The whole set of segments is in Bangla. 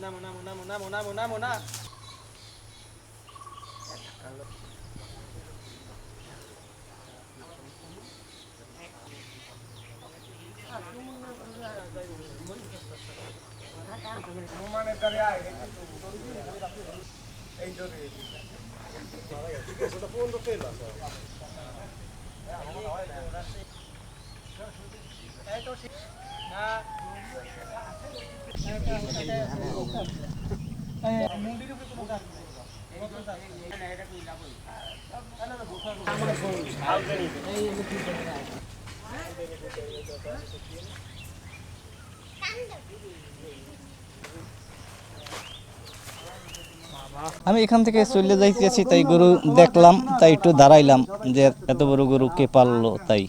নামো নামো নামো নামো নামো নামো না আমি এখান থেকে চলে যাইতেছি, তাই গরু দেখলাম, তাই একটু দাঁড়াইলাম যে এত বড় গরু কে পাললো, তাই।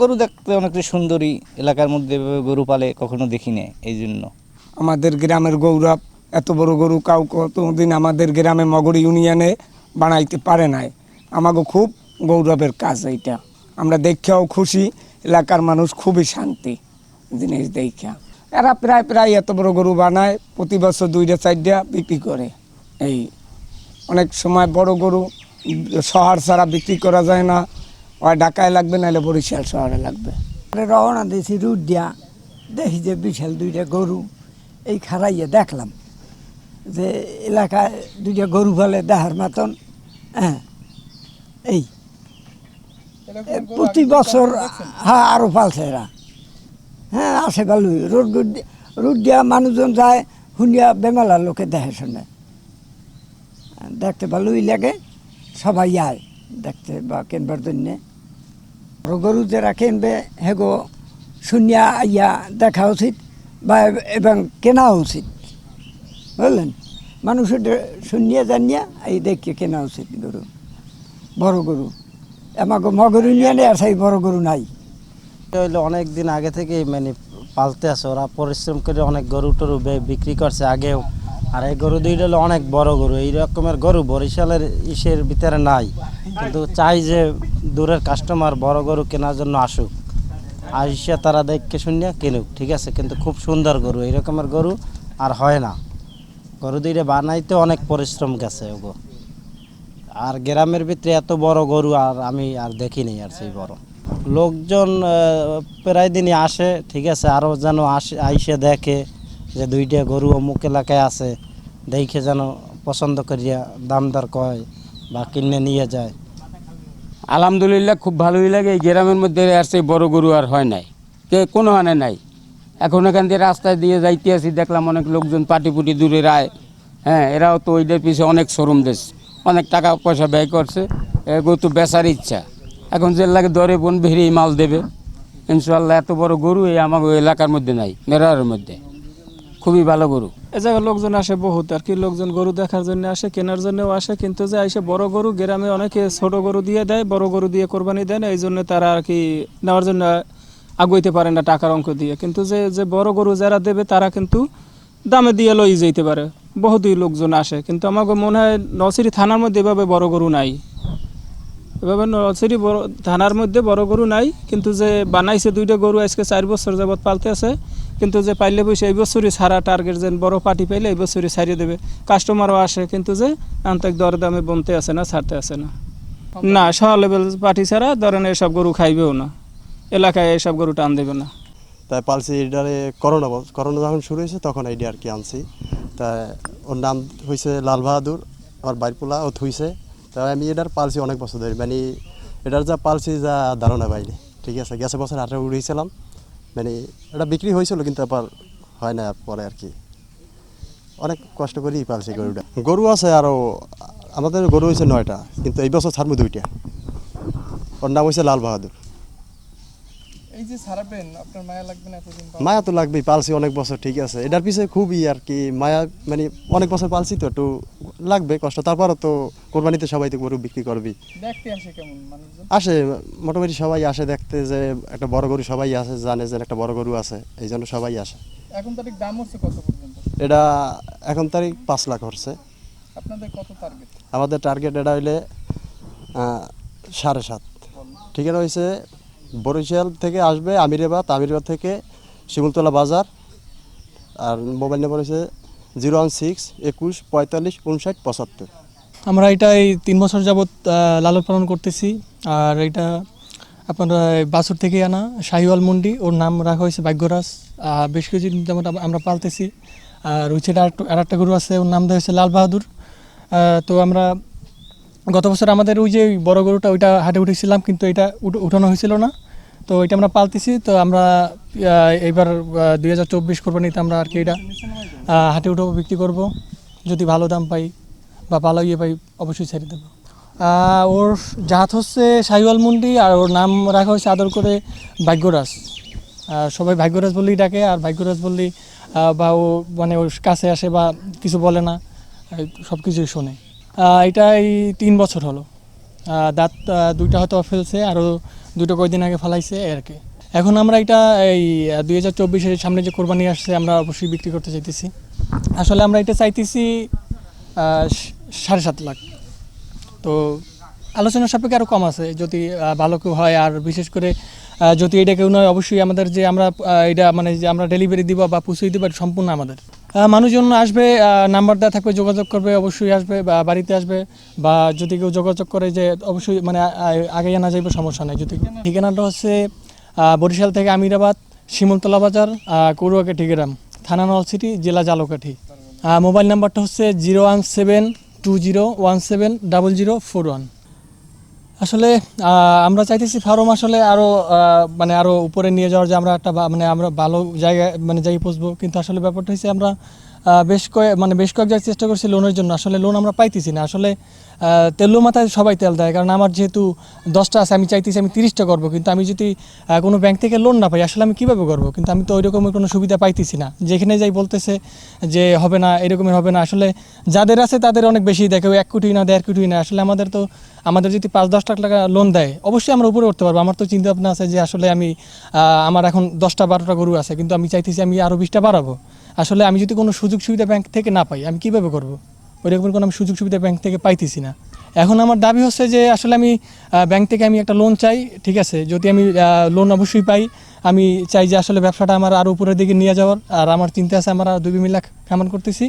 গরু দেখতে অনেকটা সুন্দরী, এলাকার মধ্যে গরু পালে কখনো দেখি না এই জন্য। আমাদের গ্রামের গৌরব, এত বড় গরু কাউ কতদিন আমাদের গ্রামে মগর ইউনিয়নে বানাইতে পারে নাই। আমাকে খুব গৌরবের কাজ এইটা। আমরা দেখেও খুশি, এলাকার মানুষ খুবই শান্তি জিনিস দেখা এরা প্রায় প্রায় এত বড় গরু বানায়, প্রতি বছর দুইটা চারটা বিক্রি করে। এই অনেক সময় বড় গরু শহর ছাড়া বিক্রি করা যায় না। হয় ঢাকায় লাগবে নাহলে বরিশাল শহরে লাগবে। রওনা দিয়েছি রুট দিয়া দেখি যে বিশাল দুইটা গরু এই খারাইয়ে দেখলাম যে এলাকায় দুইটা গরু ফেলে দেখার মতন। হ্যাঁ এই। প্রতি বছর হ্যাঁ আরও পালছে এরা। হ্যাঁ আসে ভালোই রোড রুট দিয়া মানুষজন যায় হুন্ডিয়া বেমালা লোকে দেখে শুনে। দেখতে ভালোই লাগে সবাই আয় দেখতে বা কেনবার জন্যে। গরু যারা কিনবে হেগো শুনিয়া আইয়া দেখা উচিত বা এবং কেনা উচিত। বুঝলেন? মানুষের শুনিয়া জানিয়া, এই দেখে কেনা উচিত গরু, বড় গরু। আমাকে মগরু নিয়ে নেই আর সেই বড় গরু নাই। হইল অনেক দিন আগে থেকেই মানে পালতে আছে, ওরা পরিশ্রম করে অনেক গরু টরু বিক্রি করছে আগেও। আর এই গরু দুইটা হলো অনেক বড় গরু। এই রকমের গরু বরিশালের ইসের ভিতরে নাই। কিন্তু চাই যে দূরের কাস্টমার বড় গরু কেনার জন্য আসুক। আসিয়া তারা দেখকে শুনিয়া কিনুক, ঠিক আছে? কিন্তু খুব সুন্দর গরু, এই রকমের গরু আর হয় না। গরু দুইটা বানাইতে অনেক পরিশ্রম গেছে, ওগো। আর গ্রামের ভিতরে এত বড় গরু আর আমি আর দেখিনি আর সেই বড়। লোকজন প্রায় দিনই আসে, ঠিক আছে? আরও যেন আসে, আইসে দেখে। যে দুইটা গরু অমুক এলাকায় আছে, দেখে যেন পছন্দ করিয়া দাম দর কয় বা কিনে নিয়ে যায়। আলহামদুলিল্লাহ খুব ভালোই লাগে, এই গ্রামের মধ্যে আর সেই বড় গরু আর হয় নাই। কে, কোনো হানে নাই। এখন এখান দিয়ে রাস্তায় দিয়ে যাইতে আসি, দেখলাম অনেক লোকজন পাটি পুটি দূরে রায়। হ্যাঁ এরাও তো ওইটার পিছিয়ে অনেক শোরুম দেশ অনেক টাকা পয়সা ব্যয় করছে, এগো তো বেচার ইচ্ছা। এখন যে লাগে দরে বোন ভেরিয়ে মাল দেবে। ইনশাল্লাহ এত বড় গরু এই আমার এলাকার মধ্যে নাই, মেরার মধ্যে। খুবই ভালো গরু। এ জায়গায় লোকজন আসে বহুত, আর কি লোকজন গরু দেখার জন্য আসে, কেনার জন্যও আসে, কিন্তু যে আইসে বড় গরু, গ্রামে অনেকে ছোট গরু দিয়ে দেয়, বড় গরু দিয়ে কোরবানি দেয় এই জন্য তারা আর কি নেওয়ার জন্য আগুইতে পারে না টাকার অঙ্ক দিয়ে। কিন্তু যে যে বড় গরু যারা দেবে, তারা কিন্তু দামে দিয়ে লই যেতে পারে। বহুতই লোকজন আসে, কিন্তু আমাকে মনে হয় নলছিরি থানার মধ্যে এভাবে বড় গরু নাই। এভাবে নলছিরি বড় থানার মধ্যে বড় গরু নাই, কিন্তু যে বানাইছে দুইটা গরু আজকে চার বছর যাবত পালতে আছে, কিন্তু যে পাইলে বসে এই বছরই সারা টার্গেট যেন বড় পার্টি পাইলে এই বছরই ছাড়িয়ে দেবে। কাস্টমারও আসে, কিন্তু যে আন্তরিক দর দামে বমতে আসে না, ছাড়তে আসে না। না সহ লেভেল পার্টি ছাড়া ধরেন এসব গরু খাইবেও না। এলাকায় এসব গরু টান দেবে না। তাই পালছি এটারে করোনা করোনা যখন শুরু হয়েছে, তখন এইটা আর কি আনছি। তা ওর নাম হয়েছে লাল বাহাদুর, আমার বাইরপোলা ও থুইছে। তা আমি এটার পালছি অনেক বছর ধরে মানে এটার যা পালছি যা ধারণা বাইরে, ঠিক আছে? গেছে বছর আঠারো উড়িয়েছিলাম মানে এটা বিক্রি হয়েছিল, কিন্তু আবার হয় না পরে আর কি। অনেক কষ্ট করেই পালছি গরুটা। গরু আছে আরও আমাদের গরু হয়েছে নয়টা, কিন্তু এই বছর ছাড়বো দুইটা। ওর নাম হয়েছে লাল বাহাদুর। এই যে ছাড়াবেন আপনার মায়া লাগবে না মায়া তো লাগবেই পালছি অনেক বছর ঠিক আছে। এটার পিছনে খুবই আর কি মায়া মানে অনেক বছর পালছি তো একটু লাগবে কষ্ট। তারপরও তো কোরবানিতে সবাই তো গরু বিক্রি করবি দেখতে আসে কেমন মানুষজন? আসে মোটামুটি সবাই আসে দেখতে যে একটা বড় গরু সবাই আসে জানে যে একটা বড় গরু আছে এই জন্য সবাই আসে। এখন তারিখ দাম হচ্ছে কত পর্যন্ত? এটা এখন তারিখ পাঁচ লাখ হচ্ছে। আপনাদের কত টার্গেট আমাদের টার্গেট এটা হইলে সাড়ে সাত। ঠিক আছে বরিশাল থেকে আসবে আমিরাবাদ আমিরাবাদ থেকে শিমুলতলা বাজার। আর মোবাইল নাম্বার হচ্ছে জিরো ওয়ান সিক্স একুশ পঁয়তাল্লিশ উনষাট পঁচাত্তর। আমরা এটা এই তিন বছর যাবৎ লালন পালন করতেছি। আর এটা আপনার বাছুর থেকে আনা, শাহিওয়াল মন্ডি, ওর নাম রাখা হয়েছে ভাগ্যরাজ। আর বেশ কিছুদিন যেমন আমরা পালতেছি। আর ছেলে আর একটা গরু আছে, ওর নাম দেওয়া হয়েছে লাল বাহাদুর। তো আমরা গত বছর আমাদের ওই যে বড় গরুটা, ওইটা হাটে উঠেছিলাম, কিন্তু এটা উঠানো হয়েছিল না। তো এটা আমরা পালতেছি, তো আমরা এইবার দুই হাজার চব্বিশ কোরবানিতে আমরা আর কি এটা হাটে উঠাবো, বিক্রি করব। যদি ভালো দাম পাই বা ভালো ইয়ে পাই, অবশ্যই ছেড়ে দেবো। ওর জাত হচ্ছে সাহিওয়াল মুন্ডি, আর ওর নাম রাখা হয়েছে আদর করে ভাগ্যরাজ। সবাই ভাগ্যরাজ বললেই ডাকে, আর ভাগ্যরাজ বললেই বা ও মানে ওর কাছে আসে বা কিছু বলে না সব কিছুই শোনে। এটা এই তিন বছর হলো। দাঁত দুইটা হয়তো ফেলছে আরও দুটো কয়দিন আগে ফেলাইছে আর কি। এখন আমরা এটা এই দুই হাজার চব্বিশের সামনে যে কোরবানি আসছে, আমরা অবশ্যই বিক্রি করতে চাইতেছি। আসলে আমরা এটা চাইতেছি সাড়ে সাত লাখ। তো আলোচনার সাপেক্ষে আরও কম আছে, যদি ভালো কেউ হয়, আর বিশেষ করে যদি এটা কেউ নয়, অবশ্যই আমাদের যে আমরা এটা মানে যে আমরা ডেলিভারি দিব বা পুষিয়ে দিব সম্পূর্ণ আমাদের। মানুষজন আসবে নাম্বার দেওয়া থাকবে, যোগাযোগ করবে, অবশ্যই আসবে, বা বাড়িতে আসবে, বা যদি কেউ যোগাযোগ করে যে অবশ্যই মানে আগে আনা যাবে, সমস্যা নেই। যদি ঠিকানাটা হচ্ছে বরিশাল থেকে আমিরাবাদ, শিমুলতলা বাজার করুয়াকাঠি গ্রাম থানা নলসিটি জেলা জালকাঠি। মোবাইল নাম্বারটা হচ্ছে zero one seven two zero one seven double zero four one. আসলে আমরা চাইতেছি ফার্ম আসলে আরও মানে আরও উপরে নিয়ে যাওয়ার যে আমরা একটা মানে আমরা ভালো জায়গায় মানে যাই পৌঁছবো কিন্তু আসলে ব্যাপারটা হচ্ছে আমরা বেশ কয়েক মানে বেশ কয়েক জায়গায় চেষ্টা করছি লোনের জন্য। আসলে লোন আমরা পাইতেছি না। আসলে তেলো মাথায় সবাই তেল দেয়। কারণ আমার যেহেতু দশটা আছে, আমি চাইতেছি আমি তিরিশটা করব। কিন্তু আমি যদি কোনো ব্যাংক থেকে লোন না পাই, আসলে আমি কীভাবে করব? কিন্তু আমি তো ওই রকমের কোনো সুবিধা পাইতেছি না। যেখানে যাই বলতেছে যে, হবে না, এরকমের হবে না। আসলে যাদের আছে তাদের অনেক বেশি দেখে এক কোটি না, দেড় কোটি না। আসলে আমাদের তো, আমাদের যদি পাঁচ দশ লাখ টাকা লোন দেয়, অবশ্যই আমরা উপরে উঠতে পারব। আমার তো চিন্তা ভাবনা আছে যে, আসলে আমি আমার এখন দশটা, বারোটা গরু আছে। কিন্তু আমি চাইতেছি আমি আরও বিশটা বাড়াবো। আসলে আমি যদি কোনো সুযোগ সুবিধা ব্যাংক থেকে না পাই, আমি কীভাবে করব? ওই রকমের কোনো আমি সুযোগ সুবিধা ব্যাংক থেকে পাইতেছি না। এখন আমার দাবি হচ্ছে যে আসলে আমি ব্যাংক থেকে আমি একটা লোন চাই, ঠিক আছে? যদি আমি লোন অবশ্যই পাই, আমি চাই যে আসলে ব্যবসাটা আমার আরও উপরের দিকে নিয়ে যাওয়ার। আর আমার চিন্তা আছে আমরা দুই মিলা খামান করতেছি।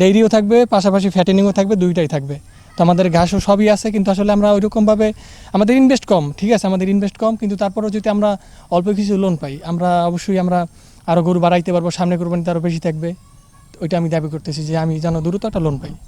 ডেইরিও থাকবে, পাশাপাশি ফ্যাটেনিংও থাকবে, দুইটাই থাকবে। তো আমাদের ঘাসও সবই আছে, কিন্তু আসলে আমরা ওইরকমভাবে, আমাদের ইনভেস্ট কম, ঠিক আছে? আমাদের ইনভেস্ট কম, কিন্তু তারপরেও যদি আমরা অল্প কিছু লোন পাই, আমরা অবশ্যই আমরা আরও গরু বাড়াইতে পারব, সামনে কোরবানিতে আরও বেশি থাকবে। ওইটা আমি দাবি করতেছি যে আমি যেন দ্রুত একটা লোন পাই।